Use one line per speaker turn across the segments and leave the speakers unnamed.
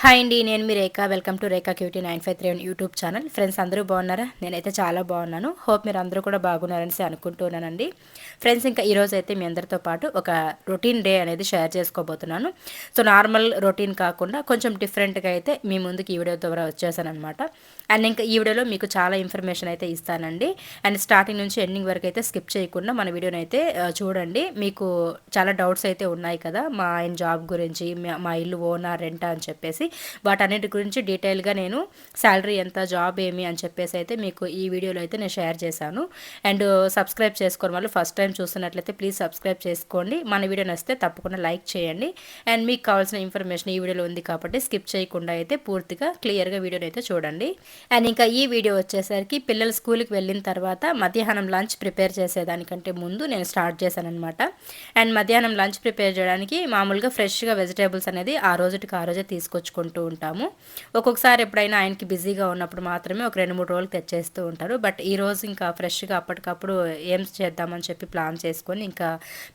Hi అండి నేను మీ Rekha. Welcome to Rekha cutie nine five three YouTube channel. Friends అందరూ బాగున్నారా? నేనైతే చాలా బాగున్నాను. హోప్ మీరు అందరూ కూడా బాగున్నారని అనుకుంటున్నానండి ఫ్రెండ్స్ ఇంకా ఈరోజు అయితే మీ అందరితో పాటు ఒక రొటీన్ డే అనేది షేర్ చేసుకోబోతున్నాను. సో నార్మల్ రొటీన్ కాకుండా కొంచెం డిఫరెంట్గా అయితే మీ ముందుకు ఈ వీడియో ద్వారా వచ్చేసానమాట అండ్ ఇంకా ఈ వీడియోలో మీకు చాలా ఇన్ఫర్మేషన్ అయితే ఇస్తానండి. అండ్ స్టార్టింగ్ నుంచి ఎండింగ్ వరకు అయితే స్కిప్ చేయకుండా మన వీడియోని అయితే చూడండి. మీకు చాలా డౌట్స్ అయితే ఉన్నాయి కదా మా ఆయన జాబ్ గురించి మా ఇల్లు ఓనా రెంటా అని చెప్పేసి. వాటన్నిటి గురించి డీటెయిల్గా నేను శాలరీ ఎంత జాబ్ ఏమి అని చెప్పేసి అయితే మీకు ఈ వీడియోలో అయితే నేను షేర్ చేశాను. అండ్ సబ్స్క్రైబ్ చేసుకోవడం వల్ల ఫస్ట్ టైం చూస్తున్నట్లయితే ప్లీజ్ సబ్స్క్రైబ్ చేసుకోండి. మన వీడియో నచ్చితే తప్పకుండా లైక్ చేయండి. అండ్ మీకు కావాల్సిన ఇన్ఫర్మేషన్ ఈ వీడియోలో ఉంది కాబట్టి స్కిప్ చేయకుండా అయితే పూర్తిగా క్లియర్గా వీడియోని అయితే చూడండి. అండ్ ఇంకా ఈ వీడియో వచ్చేసరికి పిల్లలు స్కూల్కి వెళ్ళిన తర్వాత మధ్యాహ్నం లంచ్ ప్రిపేర్ చేసేదానికంటే ముందు నేను స్టార్ట్ చేశాను అనమాట అండ్ మధ్యాహ్నం లంచ్ ప్రిపేర్ చేయడానికి మామూలుగా ఫ్రెష్గా వెజిటేబుల్స్ అనేది ఆ రోజుకి ఆ రోజే తెచ్చుకుంటూ ఉంటాము. ఒక్కొక్కసారి ఎప్పుడైనా ఆయనకి బిజీగా ఉన్నప్పుడు మాత్రమే ఒక రెండు మూడు రోజులు తెచ్చేస్తూ ఉంటారు. బట్ ఈ రోజు ఇంకా ఫ్రెష్గా అప్పటికప్పుడు ఏం చేద్దామని చెప్పి ప్లాన్ చేసుకొని ఇంకా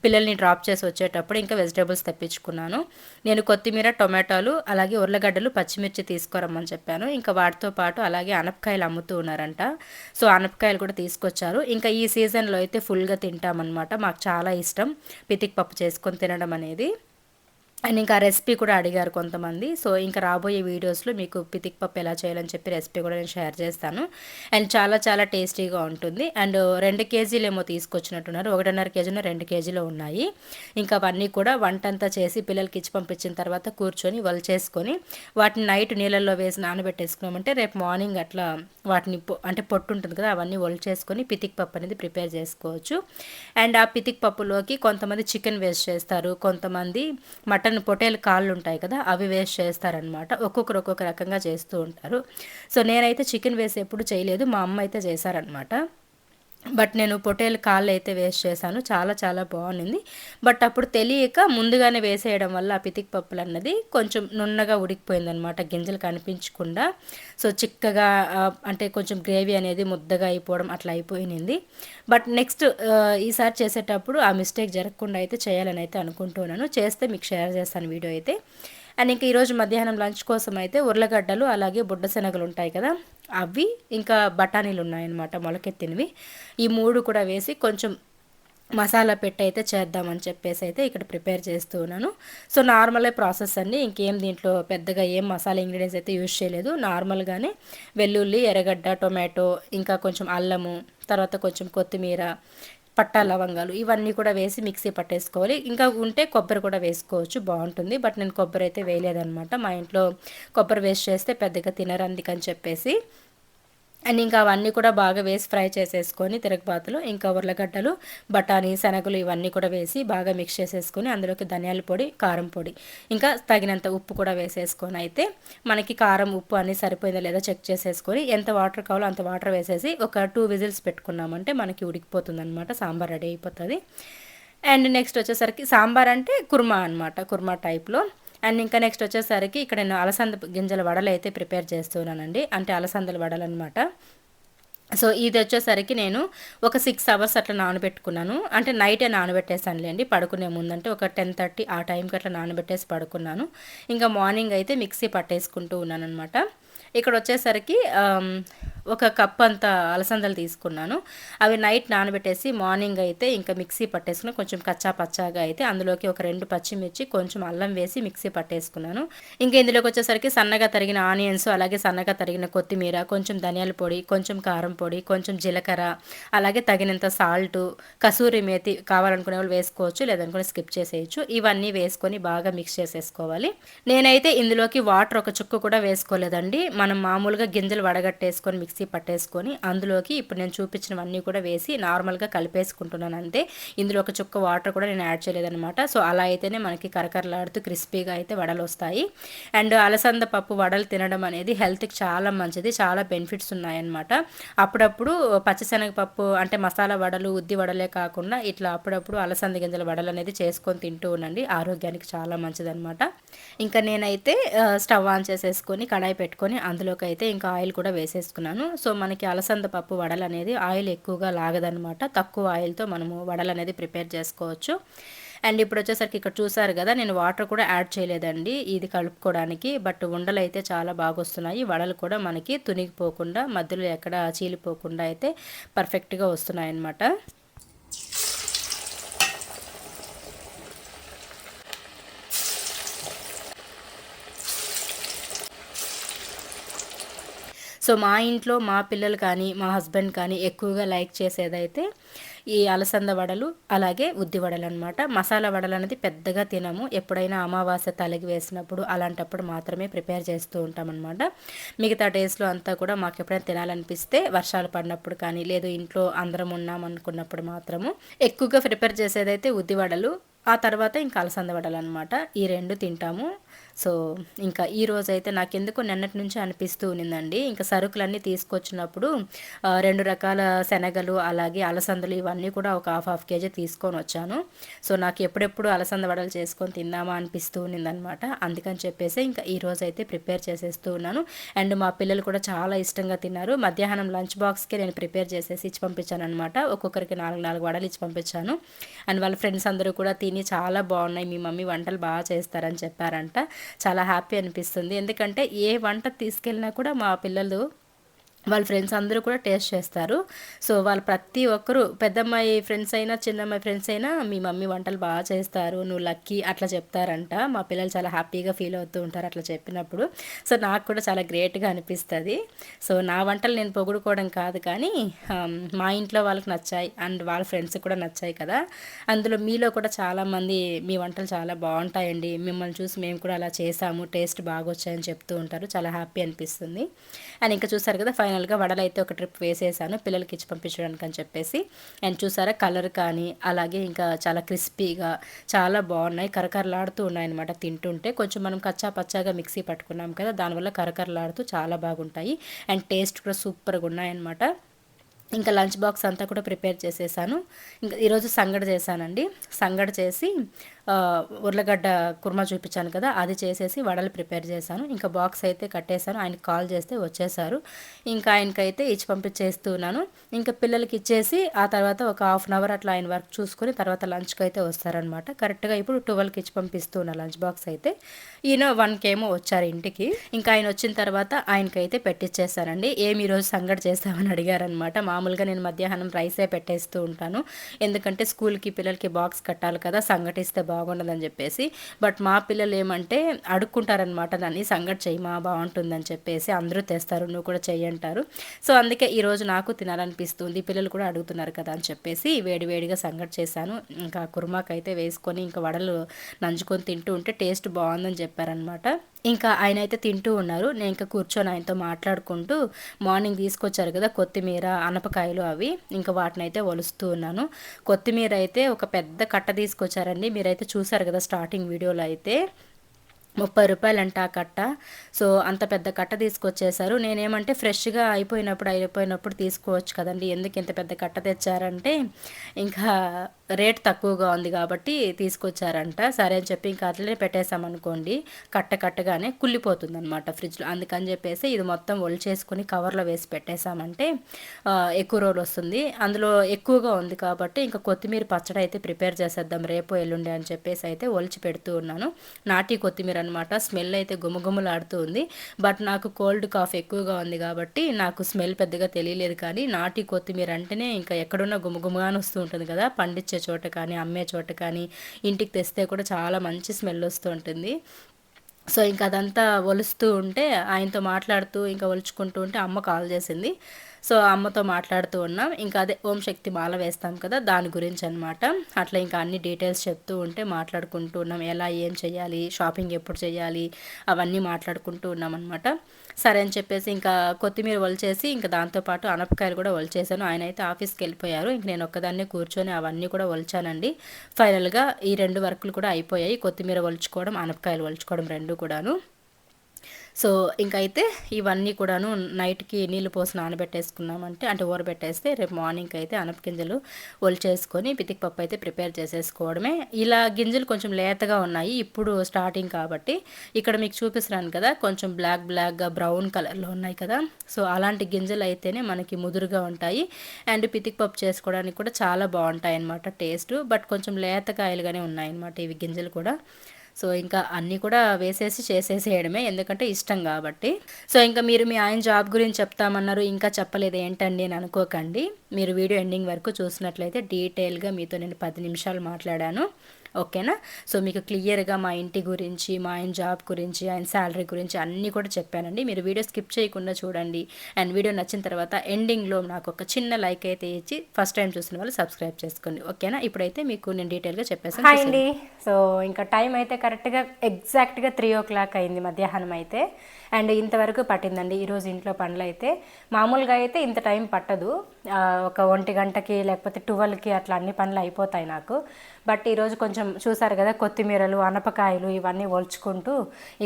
పిల్లల్ని డ్రాప్ చేసి వచ్చేటప్పుడు ఇంకా వెజిటేబుల్స్ తెప్పించుకున్నాను. నేను కొత్తిమీర టొమాటోలు అలాగే ఉర్లగడ్డలు పచ్చిమిర్చి తీసుకురమ్మని చెప్పాను. ఇంకా వాటితో పాటు అలాగే అనపకాయలు అమ్ముతూ ఉన్నారంట. సో అనపకాయలు కూడా తీసుకొచ్చారు. ఇంకా ఈ సీజన్లో అయితే ఫుల్గా తింటామన్నమాట. మాకు చాలా ఇష్టం పితిక్ పప్పు చేసుకొని తినడం అనేది. అండ్ ఇంకా రెసిపీ కూడా అడిగారు కొంతమంది. సో ఇంకా రాబోయే వీడియోస్లో మీకు పితిక్ పప్పు ఎలా చేయాలని చెప్పి రెసిపీ కూడా నేను షేర్ చేస్తాను. అండ్ చాలా చాలా టేస్టీగా ఉంటుంది. అండ్ రెండు కేజీలు ఏమో తీసుకొచ్చినట్టున్నారు. ఒకటిన్నర కేజీలో రెండు కేజీలు ఉన్నాయి. ఇంకా అవన్నీ కూడా వంట అంతా చేసి పిల్లలకి ఇచ్చి పంపించిన తర్వాత కూర్చొని చేసుకొని వాటిని నైట్ నీళ్ళల్లో వేసి నానబెట్టేసుకున్నామంటే రేపు మార్నింగ్ అట్లా వాటిని అంటే పొట్టు ఉంటుంది కదా అవన్నీ చేసుకొని పితిక్ పప్పు అనేది ప్రిపేర్ చేసుకోవచ్చు. అండ్ ఆ పితిక్ పప్పులోకి కొంతమంది చికెన్ వేస్ట్ చేస్తారు. కొంతమంది మటన్ మటన్ పొటేలు కాళ్ళు ఉంటాయి కదా అవి వేస్ట్ చేస్తారనమాట ఒక్కొక్కరు ఒక్కొక్క రకంగా చేస్తూ ఉంటారు. సో నేనైతే చికెన్ వేసి ఎప్పుడు చేయలేదు మా అమ్మ అయితే చేశారనమాట బట్ నేను పొటేలు కాళ్ళు అయితే వేస్ట్ చేశాను. చాలా చాలా బాగుంది బట్ అప్పుడు తెలియక ముందుగానే వేసేయడం వల్ల ఆ పితిక్ పప్పులు అన్నది కొంచెం నున్నగా ఉడికిపోయిందనమాట గింజలు కనిపించకుండా. సో చిక్కగా అంటే కొంచెం గ్రేవీ అనేది ముద్దగా అయిపోవడం అట్లా అయిపోయింది బట్ నెక్స్ట్ ఈసారి చేసేటప్పుడు ఆ మిస్టేక్ జరగకుండా అయితే చేయాలని అయితే అనుకుంటున్నాను. చేస్తే మీకు షేర్ చేస్తాను వీడియో అయితే. అండ్ ఇంకా ఈరోజు మధ్యాహ్నం లంచ్ కోసం అయితే ఉర్లగడ్డలు అలాగే బుడ్డ శనగలు ఉంటాయి కదా అవి ఇంకా బఠానీలు ఉన్నాయన్నమాట మొలకెత్తినవి. ఈ మూడు కూడా వేసి కొంచెం మసాలా పెట్టి అయితే చేద్దామని చెప్పేసి అయితే ఇక్కడ ప్రిపేర్ చేస్తూ ఉన్నాను. సో నార్మలే ప్రాసెస్ అండి. ఇంకేం దీంట్లో పెద్దగా ఏం మసాలా ఇంగ్రీడియంట్స్ అయితే యూజ్ చేయలేదు. నార్మల్గానే వెల్లుల్లి ఎర్రగడ్డ టొమాటో ఇంకా కొంచెం అల్లము తర్వాత కొంచెం కొత్తిమీర పట్టా లవంగాలు ఇవన్నీ కూడా వేసి మిక్సీ పట్టేసుకోవాలి. ఇంకా ఉంటే కొబ్బరి కూడా వేసుకోవచ్చు బాగుంటుంది. బట్ నేను కొబ్బరి అయితే వేయలేదనమాట మా ఇంట్లో కొబ్బరి వేస్ట్ చేస్తే పెద్దగా తినరు అందుకని చెప్పేసి అండ్ ఇంకా అవన్నీ కూడా బాగా వేసి ఫ్రై చేసేసుకొని తిరగబాతులు ఇంకా ఉర్లగడ్డలు బఠానీ శనగలు ఇవన్నీ కూడా వేసి బాగా మిక్స్ చేసేసుకొని అందులోకి ధనియాల పొడి కారం పొడి ఇంకా తగినంత ఉప్పు కూడా వేసేసుకొని అయితే మనకి కారం ఉప్పు అన్నీ సరిపోయిందా లేదా చెక్ చేసేసుకొని ఎంత వాటర్ కావాలో అంత వాటర్ వేసేసి ఒక టూ విజిల్స్ పెట్టుకున్నామంటే మనకి ఉడికిపోతుంది అనమాట సాంబార్ రెడీ అయిపోతుంది. అండ్ నెక్స్ట్ వచ్చేసరికి సాంబార్ అంటే కుర్మా అనమాట కుర్మా టైప్లో. అండ్ ఇంకా నెక్స్ట్ వచ్చేసరికి ఇక్కడ నేను అలసంద గింజల వడలు అయితే ప్రిపేర్ చేస్తున్నానండి. అంటే అలసందల వడలు అనమాట సో ఇది వచ్చేసరికి నేను ఒక సిక్స్ అవర్స్ అట్లా నానబెట్టుకున్నాను. అంటే నైటే నానబెట్టేసానులేండి పడుకునే ముందంటే ఒక టెన్ థర్టీ ఆ టైంకి అట్లా నానబెట్టేసి పడుకున్నాను. ఇంకా మార్నింగ్ అయితే మిక్సీ పట్టేసుకుంటూ ఉన్నాను అనమాట ఇక్కడ వచ్చేసరికి ఒక కప్ అంత అలసందలు తీసుకున్నాను. అవి నైట్ నానబెట్టేసి మార్నింగ్ అయితే ఇంకా మిక్సీ పట్టేసుకుని కొంచెం కచ్చా పచ్చాగా అయితే అందులోకి ఒక రెండు పచ్చిమిర్చి కొంచెం అల్లం వేసి మిక్సీ పట్టేసుకున్నాను. ఇంకా ఇందులోకి వచ్చేసరికి సన్నగా తరిగిన ఆనియన్స్ అలాగే సన్నగా తరిగిన కొత్తిమీర కొంచెం ధనియాల పొడి కొంచెం కారం పొడి కొంచెం జీలకర్ర అలాగే తగినంత సాల్ట్ కసూరి మేతి కావాలనుకునే వాళ్ళు వేసుకోవచ్చు లేదనుకుని స్కిప్ చేసేయచ్చు. ఇవన్నీ వేసుకొని బాగా మిక్స్ చేసేసుకోవాలి. నేనైతే ఇందులోకి వాటర్ ఒక చుక్క కూడా వేసుకోలేదండి. మనం మామూలుగా గింజలు వడగట్టేసుకొని మిక్సీ పట్టేసుకొని అందులోకి ఇప్పుడు నేను చూపించినవన్నీ కూడా వేసి నార్మల్గా కలిపేసుకుంటున్నాను అంతే. ఇందులో ఒక చుక్క వాటర్ కూడా నేను యాడ్ చేయలేదనమాట సో అలా అయితేనే మనకి కరకరలాడుతూ క్రిస్పీగా అయితే వడలు వస్తాయి అండ్ అలసంద పప్పు వడలు తినడం అనేది హెల్త్కి చాలా మంచిది చాలా బెనిఫిట్స్ ఉన్నాయన్నమాట. అప్పుడప్పుడు పచ్చిశనగపప్పు అంటే మసాలా వడలు ఉద్ది వడలే కాకుండా ఇట్లా అప్పుడప్పుడు అలసంద గింజల వడలు అనేది చేసుకొని తింటూ ఉండండి. ఆరోగ్యానికి చాలా మంచిదన్నమాట. ఇంకా నేనైతే స్టవ్ ఆన్ చేసేసుకొని కడాయి పెట్టుకొని అందులోకి అయితే ఇంకా ఆయిల్ కూడా వేసేసుకున్నాను. సో మనకి అలసంద పప్పు వడలు అనేది ఆయిల్ ఎక్కువగా లాగదనమాట తక్కువ ఆయిల్తో మనము వడలు అనేది ప్రిపేర్ చేసుకోవచ్చు. అండ్ ఇప్పుడు వచ్చేసరికి ఇక్కడ చూసారు కదా నేను వాటర్ కూడా యాడ్ చేయలేదండి ఇది కలుపుకోవడానికి. బట్ ఉండలు అయితే చాలా బాగా వస్తున్నాయి వడలు కూడా మనకి తునిగిపోకుండా మధ్యలో ఎక్కడ చీలిపోకుండా అయితే పర్ఫెక్ట్గా వస్తున్నాయి అన్నమాట సో మా ఇంట్లో మా పిల్లలు కానీ మా హస్బెండ్ కానీ ఎక్కువగా లైక్ చేసేదైతే ఈ అలసంద వడలు అలాగే ఉద్ది వడలు అనమాట మసాలా వడలు అనేది పెద్దగా తినము. ఎప్పుడైనా అమావాస్య తలగి వేసినప్పుడు అలాంటప్పుడు మాత్రమే ప్రిపేర్ చేస్తూ ఉంటామన్నమాట మిగతా డేస్లో అంతా కూడా మాకు ఎప్పుడైనా తినాలనిపిస్తే వర్షాలు పడినప్పుడు కానీ లేదు ఇంట్లో అందరం ఉన్నాం అనుకున్నప్పుడు మాత్రము ఎక్కువగా ప్రిపేర్ చేసేదైతే ఉద్ది వడలు ఆ తర్వాత ఇంకా అలసంద వడలు అనమాట ఈ రెండు తింటాము. సో ఇంకా ఈ రోజు అయితే నాకు ఎందుకో నిన్నటి నుంచి అనిపిస్తూ ఉన్నిందండి. ఇంకా సరుకులన్నీ తీసుకొచ్చినప్పుడు రెండు రకాల శనగలు అలాగే అలసందలు ఇవన్నీ కూడా ఒక హాఫ్ హాఫ్ కేజీ తీసుకొని వచ్చాను. సో నాకు ఎప్పుడెప్పుడు అలసంద వడలు చేసుకొని తిందామా అనిపిస్తూ ఉన్నిందనమాట. అందుకని చెప్పేసి ఇంకా ఈ రోజు అయితే ప్రిపేర్ చేసేస్తూ ఉన్నాను. అండ్ మా పిల్లలు కూడా చాలా ఇష్టంగా తిన్నారు. మధ్యాహ్నం లంచ్ బాక్స్కి నేను ప్రిపేర్ చేసేసి ఇచ్చి పంపించాను అనమాట ఒక్కొక్కరికి నాలుగు నాలుగు వడలు ఇచ్చి పంపించాను. అండ్ వాళ్ళ ఫ్రెండ్స్ అందరూ కూడా తిని చాలా బాగున్నాయి. మీ మమ్మీ వంటలు బాగా చేస్తారని చెప్పారంట. చాలా హ్యాపీ అనిపిస్తుంది. ఎందుకంటే ఏ వంట తీసుకెళ్ళినా కూడా మా పిల్లలు వాళ్ళ ఫ్రెండ్స్ అందరూ కూడా టేస్ట్ చేస్తారు. సో వాళ్ళు ప్రతి ఒక్కరు పెద్దమ్మాయి ఫ్రెండ్స్ అయినా చిన్నమ్మాయి ఫ్రెండ్స్ అయినా మీ మమ్మీ వంటలు బాగా చేస్తారు నువ్వు లక్కీ అట్లా చెప్తారంట. మా పిల్లలు చాలా హ్యాపీగా ఫీల్ అవుతూ ఉంటారు అట్లా చెప్పినప్పుడు. సో నాకు కూడా చాలా గ్రేట్గా అనిపిస్తుంది. సో నా వంటలు నేను పొగుడుకోవడం కాదు కానీ మా ఇంట్లో వాళ్ళకి నచ్చాయి అండ్ వాళ్ళ ఫ్రెండ్స్ కూడా నచ్చాయి కదా. అందులో మీలో కూడా చాలామంది మీ వంటలు చాలా బాగుంటాయండి. మిమ్మల్ని చూసి మేము కూడా అలా చేసాము టేస్ట్ బాగా వచ్చాయని చెప్తూ ఉంటారు. చాలా హ్యాపీ అనిపిస్తుంది. అండ్ ఇంకా చూసారు కదా ఫైనల్గా వడలు అయితే ఒక ట్రిప్ వేసేసాను పిల్లలకి ఇచ్చి పంపించడానికి అని చెప్పేసి. అండ్ చూసారా కలర్ కానీ అలాగే ఇంకా చాలా క్రిస్పీగా చాలా బాగున్నాయి. కరకరలాడుతూ ఉన్నాయన్నమాట తింటుంటే. కొంచెం మనం కచ్చా పచ్చాగా మిక్సీ పట్టుకున్నాం కదా దానివల్ల కరకరలాడుతూ చాలా బాగుంటాయి. అండ్ టేస్ట్ కూడా సూపర్గా ఉన్నాయన్నమాట. ఇంకా లంచ్ బాక్స్ అంతా కూడా ప్రిపేర్ చేసేసాను. ఇంకా ఈరోజు సంగడి చేశానండి. సంగడి చేసి ఉర్లగడ్డ కుర్మా చూపించాను కదా అది చేసేసి వడలు ప్రిపేర్ చేశాను. ఇంకా బాక్స్ అయితే కట్టేశాను ఆయనకి కాల్ చేస్తే వచ్చేసారు ఇంకా ఆయనకైతే ఇచ్చి పంపించేస్తున్నాను ఇంకా పిల్లలకి ఇచ్చేసి ఆ తర్వాత ఒక హాఫ్ అన్ అవర్ అట్లా ఆయన వర్క్ చూసుకొని తర్వాత లంచ్కి అయితే వస్తారనమాట కరెక్ట్గా ఇప్పుడు ట్వెల్వ్కి ఇచ్చి పంపిస్తున్నా లంచ్ బాక్స్ అయితే. ఈయన వన్కి ఏమో వచ్చారు ఇంటికి. ఇంకా ఆయన వచ్చిన తర్వాత ఆయనకైతే పెట్టించేస్తానండి ఏమి ఈరోజు సంగటి చేస్తామని అడిగారనమాట మామూలుగా నేను మధ్యాహ్నం రైసే పెట్టేస్తూ ఉంటాను. ఎందుకంటే స్కూల్కి పిల్లలకి బాక్స్ కట్టాలి కదా సంగటిస్తే బాగుండదని చెప్పేసి బట్ మా పిల్లలు ఏమంటే అడుక్కుంటారనమాట దాన్ని సంగటి చెయ్యి మా బాగుంటుందని చెప్పేసి అందరూ తెస్తారు నువ్వు కూడా చెయ్యి అంటారు. సో అందుకే ఈరోజు నాకు తినాలనిపిస్తుంది పిల్లలు కూడా అడుగుతున్నారు కదా అని చెప్పేసి వేడివేడిగా సంగటి చేశాను. ఇంకా కుర్మాకైతే వేసుకొని ఇంకా వడలు నంచుకొని తింటూ ఉంటే టేస్ట్ బాగుందని చెప్పారనమాట ఇంకా ఆయన అయితే తింటూ ఉన్నారు. నేను ఇంకా కూర్చొని ఆయనతో మాట్లాడుకుంటూ మార్నింగ్ తీసుకొచ్చారు కదా కొత్తిమీర అనపకాయలు అవి. ఇంకా వాటిని అయితే వలుస్తూ ఉన్నాను. కొత్తిమీర అయితే ఒక పెద్ద కట్ట తీసుకొచ్చారండి. మీరైతే చూసారు కదా స్టార్టింగ్ వీడియోలో అయితే. ముప్పై రూపాయలంట ఆ కట్ట. సో అంత పెద్ద కట్ట తీసుకొచ్చేసారు నేనేమంటే ఫ్రెష్గా అయిపోయినప్పుడు అయిపోయినప్పుడు తీసుకోవచ్చు కదండి. ఎందుకు ఇంత పెద్ద కట్ట తెచ్చారంటే ఇంకా రేట్ తక్కువగా ఉంది కాబట్టి తీసుకొచ్చారంట. సరే అని చెప్పి ఇంకా అట్లనే పెట్టేసామనుకోండి కట్ట కట్టగానే కుళ్ళిపోతుంది అనమాట ఫ్రిడ్జ్లో. అందుకని చెప్పేసి ఇది మొత్తం చేసుకుని కవర్లో వేసి పెట్టేసామంటే ఎక్కువ రోజులు వస్తుంది. అందులో ఎక్కువగా ఉంది కాబట్టి ఇంకా కొత్తిమీర పచ్చడి అయితే ప్రిపేర్ చేసేద్దాం రేపు ఎల్లుండి అని చెప్పేసి అయితే ఒలిచి పెడుతూ ఉన్నాను. నాటి కొత్తిమీర అనమాట స్మెల్ అయితే గుమగుమలాడుతూ ఉంది. బట్ నాకు కోల్డ్ కాఫ్ ఎక్కువగా ఉంది కాబట్టి నాకు స్మెల్ పెద్దగా తెలియలేదు కానీ నాటి కొత్తిమీర అంటేనే ఇంకా ఎక్కడున్నా గుమగుమగానే వస్తూ ఉంటుంది కదా పండించే చోట కానీ అమ్మే చోట కానీ ఇంటికి తెస్తే కూడా చాలా మంచి స్మెల్ వస్తూ ఉంటుంది. సో ఇంకా అదంతా ఒలుస్తూ ఉంటే ఆయనతో మాట్లాడుతూ ఇంకా ఒలుచుకుంటూ ఉంటే అమ్మ కాల్ చేసింది. సో అమ్మతో మాట్లాడుతూ ఉన్నాం. ఇంకా అదే ఓం శక్తి మాల వేస్తాం కదా దాని గురించి అనమాట అట్లా ఇంకా అన్ని డీటెయిల్స్ చెప్తూ ఉంటే మాట్లాడుకుంటూ ఉన్నాం. ఎలా ఏం చేయాలి షాపింగ్ ఎప్పుడు చేయాలి అవన్నీ మాట్లాడుకుంటూ ఉన్నాం అనమాట సరే అని చెప్పేసి ఇంకా కొత్తిమీర వలిచేసి ఇంకా దాంతోపాటు అనపకాయలు కూడా వలిచేసాను ఆయన అయితే ఆఫీస్కి వెళ్ళిపోయారు. ఇంక నేను ఒక్కదాన్నే కూర్చొని అవన్నీ కూడా వలిచానండి ఫైనల్గా ఈ రెండు వర్కులు కూడా అయిపోయాయి. కొత్తిమీర వలుచుకోవడం అనపకాయలు వలుచుకోవడం రెండు కూడాను. సో ఇంకైతే ఇవన్నీ కూడాను నైట్కి నీళ్ళు పోసి నానబెట్టేసుకున్నామంటే అంటే ఊరబెట్టేస్తే రేపు మార్నింగ్ అయితే అనప గింజలు ఒలిచేసుకొని పితికి పప్పు అయితే ప్రిపేర్ చేసేసుకోవడమే. ఇలా గింజలు కొంచెం లేతగా ఉన్నాయి ఇప్పుడు స్టార్టింగ్ కాబట్టి. ఇక్కడ మీకు చూపిస్తున్నాను కదా కొంచెం బ్లాక్ బ్లాక్గా బ్రౌన్ కలర్లో ఉన్నాయి కదా. సో అలాంటి గింజలు అయితేనే మనకి ముదురుగా ఉంటాయి. అండ్ పితికి పప్పు చేసుకోవడానికి కూడా చాలా బాగుంటాయి అన్నమాట టేస్ట్. బట్ కొంచెం లేతకాయలుగానే ఉన్నాయన్నమాట ఇవి గింజలు కూడా. సో ఇంకా అన్నీ కూడా వేసేసి చేసేసేయడమే ఎందుకంటే ఇష్టం కాబట్టి. సో ఇంకా మీరు మీ ఆయన జాబ్ గురించి చెప్తామన్నారు ఇంకా చెప్పలేదు ఏంటండి అని అనుకోకండి. మీరు వీడియో ఎండింగ్ వరకు చూసినట్లయితే డీటెయిల్గా మీతో నేను పది నిమిషాలు మాట్లాడాను. ఓకేనా? సో మీకు క్లియర్గా మా ఇంటి గురించి మా ఆయన జాబ్ గురించి ఆయన శాలరీ గురించి అన్నీ కూడా చెప్పానండి. మీరు వీడియో స్కిప్ చేయకుండా చూడండి. అండ్ వీడియో నచ్చిన తర్వాత ఎండింగ్లో నాకు ఒక చిన్న లైక్ అయితే ఇచ్చి ఫస్ట్ టైం చూసిన వాళ్ళు సబ్స్క్రైబ్ చేసుకోండి. ఓకేనా? ఇప్పుడైతే మీకు నేను డీటెయిల్గా చెప్పేసాను హాయ్ అండి. సో ఇంకా టైం అయితే కరెక్ట్గా ఎగ్జాక్ట్గా త్రీ ఓ క్లాక్ అయింది మధ్యాహ్నం అయితే. అండ్ ఇంతవరకు పట్టిందండి. ఈరోజు ఇంట్లో పనులు అయితే మామూలుగా అయితే ఇంత టైం పట్టదు. ఒక ఒంటి గంటకి లేకపోతే ట్వెల్వ్కి అట్లా అన్ని పనులు అయిపోతాయి నాకు. బట్ ఈరోజు కొంచెం చూసారు కదా కొత్తిమీరలు అనపకాయలు ఇవన్నీ ఒల్చుకుంటూ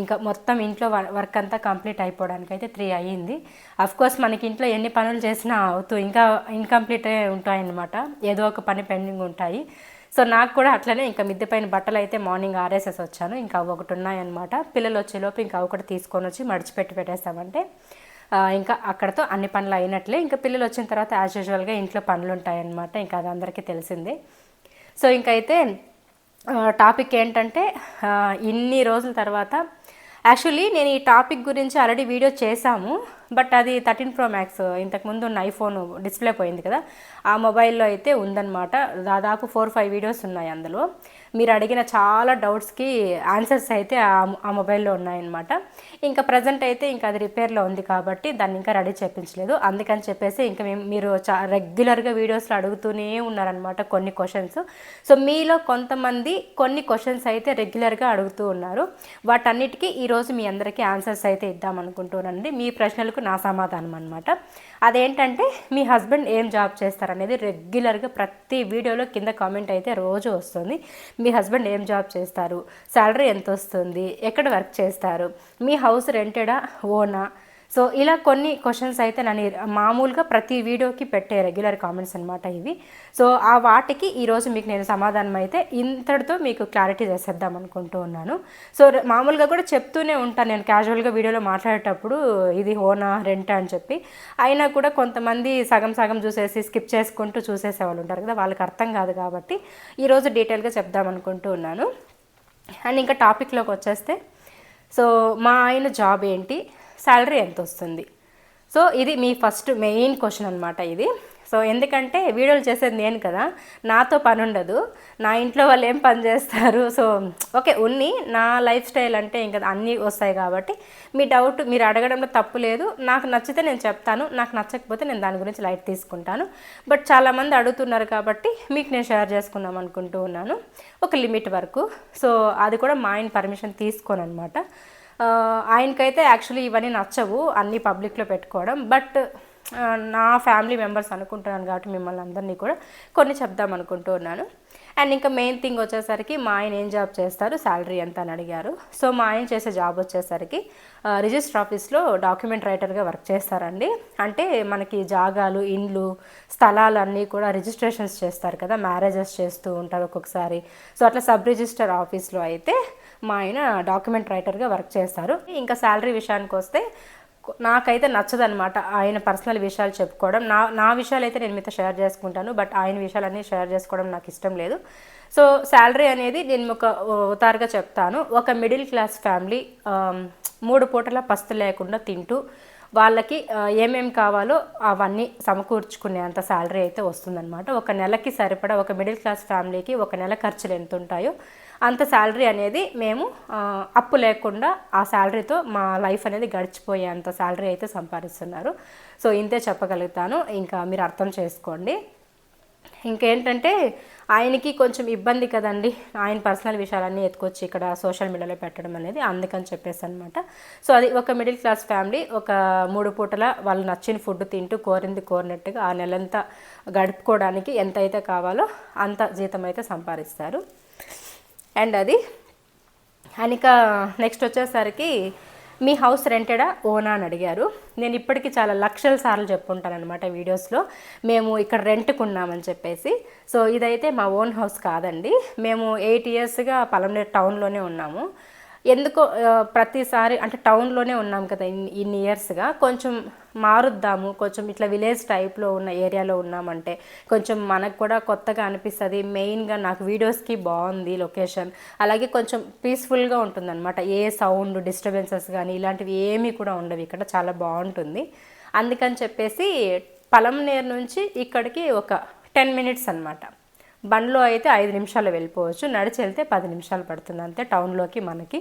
ఇంకా మొత్తం ఇంట్లో వర్క్ అంతా కంప్లీట్ అయిపోవడానికి అయితే త్రీ అయ్యింది. కోర్స్ మనకి ఇంట్లో ఎన్ని పనులు చేసినా అవుతూ ఇంకా ఇన్కంప్లీటే ఉంటాయన్నమాట. ఏదో ఒక పని పెండింగ్ ఉంటాయి. సో నాకు కూడా అట్లనే ఇంకా మిద్దె పైన బట్టలు అయితే మార్నింగ్ ఆర్ఎస్ఎస్ వచ్చాను. ఇంకా అవి ఒకటి ఉన్నాయన్నమాట. పిల్లలు వచ్చేలోపు ఇంకా ఒకటి తీసుకొని వచ్చి మడిచిపెట్టి పెట్టేస్తామంటే ఇంకా అక్కడతో అన్ని పనులు అయినట్లే. ఇంకా పిల్లలు వచ్చిన తర్వాత యాజ్ యూజువల్గా ఇంట్లో పనులు ఉంటాయన్నమాట. ఇంకా అది అందరికీ తెలిసిందే. సో ఇంకైతే టాపిక్ ఏంటంటే ఇన్ని రోజుల తర్వాత యాక్చువల్లీ నేను ఈ టాపిక్ గురించి ఆల్రెడీ వీడియో చేశాము బట్ అది థర్టీన్ ప్రో మ్యాక్స్ ఇంతకుముందు ఉన్న ఐఫోన్ డిస్ప్లే పోయింది కదా. ఆ మొబైల్లో అయితే ఉందన్నమాట. దాదాపు ఫోర్ ఫైవ్ వీడియోస్ ఉన్నాయి అందులో. మీరు అడిగిన చాలా డౌట్స్కి ఆన్సర్స్ అయితే ఆ మొబైల్లో ఉన్నాయన్నమాట. ఇంకా ప్రజెంట్ అయితే ఇంకా అది రిపేర్లో ఉంది కాబట్టి దాన్ని ఇంకా రెడీ చేయించలేదు అందుకని చెప్పేసి ఇంకా మేము మీరు చా రెగ్యులర్గా వీడియోస్లో అడుగుతూనే ఉన్నారనమాట కొన్ని క్వశ్చన్స్. సో మీలో కొంతమంది కొన్ని క్వశ్చన్స్ అయితే రెగ్యులర్గా అడుగుతూ ఉన్నారు. వాటన్నిటికీ ఈరోజు మీ అందరికీ ఆన్సర్స్ అయితే ఇద్దామనుకుంటున్నానండి. మీ ప్రశ్నలకు నా సమాధానం అనమాట అదేంటంటే మీ హస్బెండ్ ఏం జాబ్ చేస్తారనేది రెగ్యులర్గా ప్రతి వీడియోలో కింద కామెంట్ అయితే రోజు వస్తుంది. మీ హస్బెండ్ ఏం జాబ్ చేస్తారు? శాలరీ ఎంత వస్తుంది ఎక్కడ వర్క్ చేస్తారు? మీ హౌస్ రెంటెడా? ఓనా? సో ఇలా కొన్ని క్వశ్చన్స్ అయితే నన్ను మామూలుగా ప్రతి వీడియోకి పెట్టే రెగ్యులర్ కామెంట్స్ అనమాట ఇవి. సో ఆ వాటికి ఈరోజు మీకు నేను సమాధానం అయితే ఇంతటితో మీకు క్లారిటీ చేసేద్దాం అనుకుంటూ ఉన్నాను. సో మామూలుగా కూడా చెప్తూనే ఉంటాను నేను క్యాజువల్గా వీడియోలో మాట్లాడేటప్పుడు ఇది హోనా రెంట్ అని చెప్పి. అయినా కూడా కొంతమంది సగం సగం చూసేసి స్కిప్ చేసుకుంటూ చూసేసే వాళ్ళు ఉంటారు కదా వాళ్ళకి అర్థం కాదు కాబట్టి ఈరోజు డీటెయిల్గా చెప్దాం అనుకుంటూ ఉన్నాను. అండ్ ఇంకా టాపిక్లోకి వచ్చేస్తే సో మా ఆయన జాబ్ ఏంటి? శాలరీ ఎంత వస్తుంది? సో ఇది మీ ఫస్ట్ మెయిన్ క్వశ్చన్ అనమాట ఇది. సో ఎందుకంటే వీడియోలు చేసేది నేను కదా నాతో పని ఉండదు నా ఇంట్లో వాళ్ళు ఏం పని చేస్తారు? సో ఓకే ఉన్ని నా లైఫ్ స్టైల్ అంటే ఇంకా అన్నీ వస్తాయి కాబట్టి మీ డౌట్ మీరు అడగడంలో తప్పు లేదు. నాకు నచ్చితే నేను చెప్తాను నాకు నచ్చకపోతే నేను దాని గురించి లైట్ తీసుకుంటాను. బట్ చాలామంది అడుగుతున్నారు కాబట్టి మీకు నేను షేర్ చేసుకుందాం అనుకుంటూ ఉన్నాను. ఒక లిమిట్ వరకు. సో అది కూడా మా ఆయన పర్మిషన్ తీసుకోను అనమాట ఆయనకైతే యాక్చువల్లీ ఇవన్నీ నచ్చవు అన్నీ పబ్లిక్లో పెట్టుకోవడం. బట్ నా ఫ్యామిలీ మెంబర్స్ అనుకుంటున్నాను కాబట్టి మిమ్మల్ని అందరినీ కూడా కొన్ని చెప్దాం అనుకుంటూ ఉన్నాను. అండ్ ఇంకా మెయిన్ థింగ్ వచ్చేసరికి మా ఆయన ఏం జాబ్ చేస్తారు శాలరీ ఎంత అని అడిగారు. సో మా ఆయన చేసే జాబ్ వచ్చేసరికి రిజిస్టర్ ఆఫీస్లో డాక్యుమెంట్ రైటర్గా వర్క్ చేస్తారండి. అంటే మనకి జాగాలు ఇండ్లు స్థలాలు అన్నీ కూడా రిజిస్ట్రేషన్స్ చేస్తారు కదా మ్యారేజెస్ చేస్తూ ఉంటారు ఒక్కొక్కసారి. సో అట్లా సబ్ రిజిస్టర్ ఆఫీస్లో అయితే మా ఆయన డాక్యుమెంట్ రైటర్గా వర్క్ చేస్తారు. ఇంకా శాలరీ విషయానికి వస్తే నాకైతే నచ్చదనమాట ఆయన పర్సనల్ విషయాలు చెప్పుకోవడం. నా నా విషయాలు అయితే నేను మీతో షేర్ చేసుకుంటాను బట్ ఆయన విషయాలన్నీ షేర్ చేసుకోవడం నాకు ఇష్టం లేదు. సో శాలరీ అనేది నేను ఒక ఉతారుగా చెప్తాను. ఒక మిడిల్ క్లాస్ ఫ్యామిలీ మూడు పూటల పస్తు లేకుండా తింటూ వాళ్ళకి ఏమేమి కావాలో అవన్నీ సమకూర్చుకునే అంత శాలరీ అయితే వస్తుందన్నమాట. ఒక నెలకి సరిపడా ఒక మిడిల్ క్లాస్ ఫ్యామిలీకి ఒక నెల ఖర్చులు ఎంత ఉంటాయో అంత శాలరీ అనేది మేము అప్పు లేకుండా ఆ శాలరీతో మా లైఫ్ అనేది గడిచిపోయే అంత శాలరీ అయితే సంపాదిస్తున్నారు. సో ఇంతే చెప్పగలుగుతాను. ఇంకా మీరు అర్థం చేసుకోండి. ఇంకేంటంటే ఆయనకి కొంచెం ఇబ్బంది కదండి. ఆయన పర్సనల్ విషయాలన్నీ ఎత్తుకొచ్చి ఇక్కడ సోషల్ మీడియాలో పెట్టడం అనేది అందుకని చెప్పేసి అనమాట సో అది ఒక మిడిల్ క్లాస్ ఫ్యామిలీ ఒక మూడు పూటల వాళ్ళు నచ్చిన ఫుడ్ తింటూ కోరింది కోరినట్టుగా ఆ నెలంతా గడుపుకోవడానికి ఎంత అయితే కావాలో అంత జీతం అయితే సంపాదిస్తారు. అండ్ అది. అనిక నెక్స్ట్ వచ్చేసరికి మీ హౌస్ రెంటెడా ఓనా అని అడిగారు. నేను ఇప్పటికీ చాలా లక్షల సార్లు చెప్పుంటాను అనమాట వీడియోస్లో. మేము ఇక్కడ రెంట్కు ఉన్నామని చెప్పేసి. సో ఇదైతే మా ఓన్ హౌస్ కాదండి. మేము ఎయిట్ ఇయర్స్గా పలంనేరు టౌన్లోనే ఉన్నాము. ఎందుకో ప్రతిసారి అంటే టౌన్లోనే ఉన్నాం కదా ఇన్ని ఇన్ని ఇయర్స్గా. కొంచెం మారుద్దాము కొంచెం ఇట్లా విలేజ్ టైప్లో ఉన్న ఏరియాలో ఉన్నామంటే కొంచెం మనకు కూడా కొత్తగా అనిపిస్తుంది. మెయిన్గా నాకు వీడియోస్కి బాగుంది లొకేషన్. అలాగే కొంచెం పీస్ఫుల్గా ఉంటుందన్నమాట. ఏ సౌండ్ డిస్టర్బెన్సెస్ కానీ ఇలాంటివి ఏమీ కూడా ఉండవు ఇక్కడ. చాలా బాగుంటుంది. అందుకని చెప్పేసి పలంనేర్ నుంచి ఇక్కడికి ఒక టెన్ మినిట్స్ అన్నమాట. బండ్లో అయితే ఐదు నిమిషాలు వెళ్ళిపోవచ్చు. నడిచి వెళ్తే పది నిమిషాలు పడుతుంది అంతే టౌన్లోకి మనకి.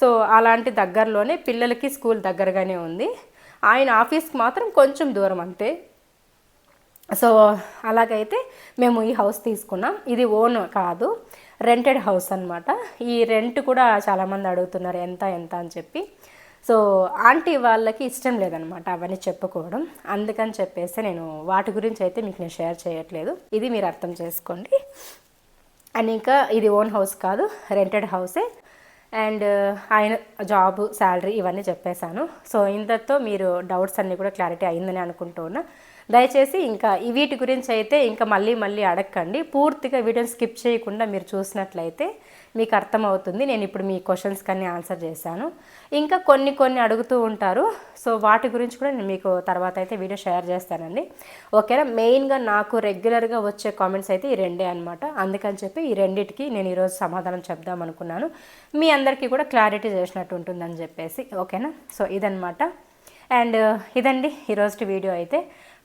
సో అలాంటి దగ్గరలోనే పిల్లలకి స్కూల్ దగ్గరగానే ఉంది. ఆయన ఆఫీస్కి మాత్రం కొంచెం దూరం అంతే. సో అలాగైతే మేము ఈ హౌస్ తీసుకున్నాం. ఇది ఓన్ కాదు రెంటెడ్ హౌస్ అనమాట ఈ రెంట్ కూడా చాలామంది అడుగుతున్నారు ఎంత ఎంత అని చెప్పి. సో ఆంటీ వాళ్ళకి ఇష్టం లేదనమాట అవన్నీ చెప్పుకోవడం. అందుకని చెప్పేసి నేను వాటి గురించి అయితే మీకు నేను షేర్ చేయట్లేదు. ఇది మీరు అర్థం చేసుకోండి. అండ్ ఇంకా ఇది ఓన్ హౌస్ కాదు రెంటెడ్ హౌసే. అండ్ ఆయన జాబ్ శాలరీ ఇవన్నీ చెప్పేశాను. సో ఇంతతో మీరు డౌట్స్ అన్నీ కూడా క్లారిటీ అయిందని అనుకుంటున్నా దయచేసి ఇంకా ఈ వీటి గురించి అయితే ఇంకా మళ్ళీ మళ్ళీ అడగండి పూర్తిగా వీడియోని స్కిప్ చేయకుండా మీరు చూసినట్లయితే మీకు అర్థమవుతుంది. నేను ఇప్పుడు మీ క్వశ్చన్స్ కానీ ఆన్సర్ చేశాను. ఇంకా కొన్ని కొన్ని అడుగుతూ ఉంటారు. సో వాటి గురించి కూడా నేను మీకు తర్వాత అయితే వీడియో షేర్ చేస్తానండి. ఓకేనా? మెయిన్గా నాకు రెగ్యులర్గా వచ్చే కామెంట్స్ అయితే ఈ రెండే అనమాట అందుకని చెప్పి ఈ రెండిటికి నేను ఈరోజు సమాధానం చెప్దాం అనుకున్నాను. మీ అందరికీ కూడా క్లారిటీ చేసినట్టు ఉంటుందని చెప్పేసి. ఓకేనా? సో ఇదనమాట అండ్ ఇదండి ఈరోజు వీడియో అయితే.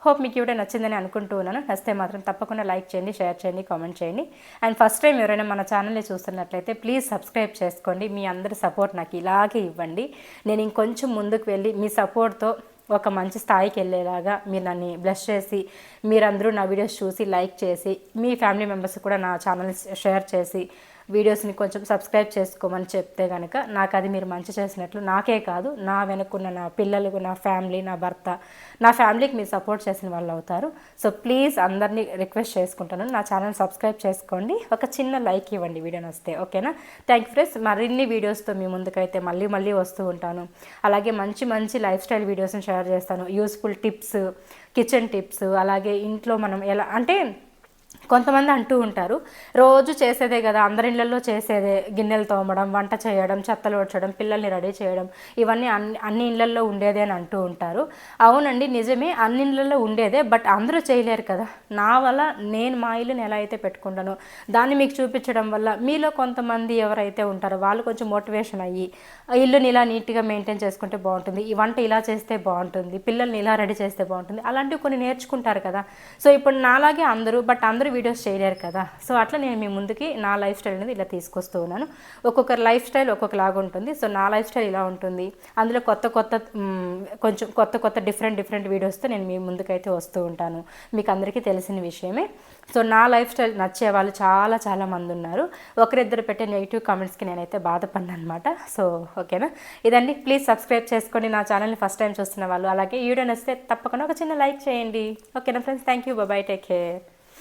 హోప్ మీకు కూడా నచ్చిందని అనుకుంటూ ఉన్నాను. నచ్చితే మాత్రం తప్పకుండా లైక్ చేయండి షేర్ చేయండి కామెంట్ చేయండి. అండ్ ఫస్ట్ టైం ఎవరైనా మన ఛానల్ని చూస్తున్నట్లయితే ప్లీజ్ సబ్స్క్రైబ్ చేసుకోండి. మీ అందరి సపోర్ట్ నాకు ఇలాగే ఇవ్వండి. నేను ఇంకొంచెం ముందుకు వెళ్ళి మీ సపోర్ట్తో ఒక మంచి స్థాయికి వెళ్ళేలాగా మీరు నన్ను బ్లెస్ చేసి మీరందరూ నా వీడియోస్ చూసి లైక్ చేసి మీ ఫ్యామిలీ మెంబర్స్ కూడా నా ఛానల్ షేర్ చేసి వీడియోస్ని కొంచెం సబ్స్క్రైబ్ చేసుకోమని చెప్తే కనుక నాకు అది మీరు మంచి చేసినట్లు నాకే కాదు నా వెనుకున్న నా పిల్లలకు నా ఫ్యామిలీ నా భర్త నా ఫ్యామిలీకి మీరు సపోర్ట్ చేసిన వాళ్ళు అవుతారు. సో ప్లీజ్ అందరినీ రిక్వెస్ట్ చేసుకుంటాను. నా ఛానల్ సబ్స్క్రైబ్ చేసుకోండి. ఒక చిన్న లైక్ ఇవ్వండి వీడియోని వస్తే ఓకేనా? థ్యాంక్ యూ ఫ్రెండ్స్ మరిన్ని వీడియోస్తో మీ ముందుకైతే మళ్ళీ మళ్ళీ వస్తూ ఉంటాను. అలాగే మంచి మంచి లైఫ్ స్టైల్ వీడియోస్ని షేర్ చేస్తాను. యూస్ఫుల్ టిప్స్ కిచెన్ టిప్స్ అలాగే ఇంట్లో మనం ఎలా అంటే కొంతమంది అంటూ ఉంటారు రోజు చేసేదే కదా అందరి ఇళ్ళల్లో చేసేదే గిన్నెలు తోమడం వంట చేయడం చెత్తలు వచ్చడం పిల్లల్ని రెడీ చేయడం ఇవన్నీ అన్ని అన్ని ఇళ్ళల్లో ఉండేదే అని అంటూ ఉంటారు. అవునండి నిజమే అన్ని ఇళ్ళల్లో ఉండేదే బట్ అందరూ చేయలేరు కదా. నా వల్ల నేను మా ఇల్లుని ఎలా అయితే పెట్టుకుంటానో దాన్ని మీకు చూపించడం వల్ల మీలో కొంతమంది ఎవరైతే ఉంటారో వాళ్ళు కొంచెం మోటివేషన్ అయ్యి ఇల్లుని ఇలా నీట్గా మెయింటైన్ చేసుకుంటే బాగుంటుంది ఈ వంట ఇలా చేస్తే బాగుంటుంది పిల్లల్ని ఇలా రెడీ చేస్తే బాగుంటుంది అలాంటివి కొన్ని నేర్చుకుంటారు కదా. సో ఇప్పుడు నాలాగే అందరూ బట్ అందరూ వీడియోస్ చేయలేరు కదా. సో అట్లా నేను మీ ముందుకి నా లైఫ్ స్టైల్ అనేది ఇలా తీసుకొస్తూ ఉన్నాను. ఒక్కొక్కరి లైఫ్ స్టైల్ ఒక్కొక్కలాగా ఉంటుంది. సో నా లైఫ్ స్టైల్ ఇలా ఉంటుంది. అందులో కొత్త కొత్త కొంచెం కొత్త కొత్త డిఫరెంట్ డిఫరెంట్ వీడియోస్తో నేను మీ ముందుకైతే వస్తూ ఉంటాను. మీకు అందరికీ తెలిసిన విషయమే. సో నా లైఫ్ స్టైల్ నచ్చే వాళ్ళు చాలా చాలా మంది ఉన్నారు. ఒకరిద్దరు పెట్టే నెగిటివ్ కామెంట్స్కి నేనైతే బాధపడిన అనమాట సో ఓకేనా? ఇదండి. ప్లీజ్ సబ్స్క్రైబ్ చేసుకోండి నా ఛానల్ని ఫస్ట్ టైం చూస్తున్న వాళ్ళు అలాగే ఈ వీడియో నచ్చితే తప్పకుండా ఒక చిన్న లైక్ చేయండి. ఓకేనా friends? Thank you. Bye bye take care.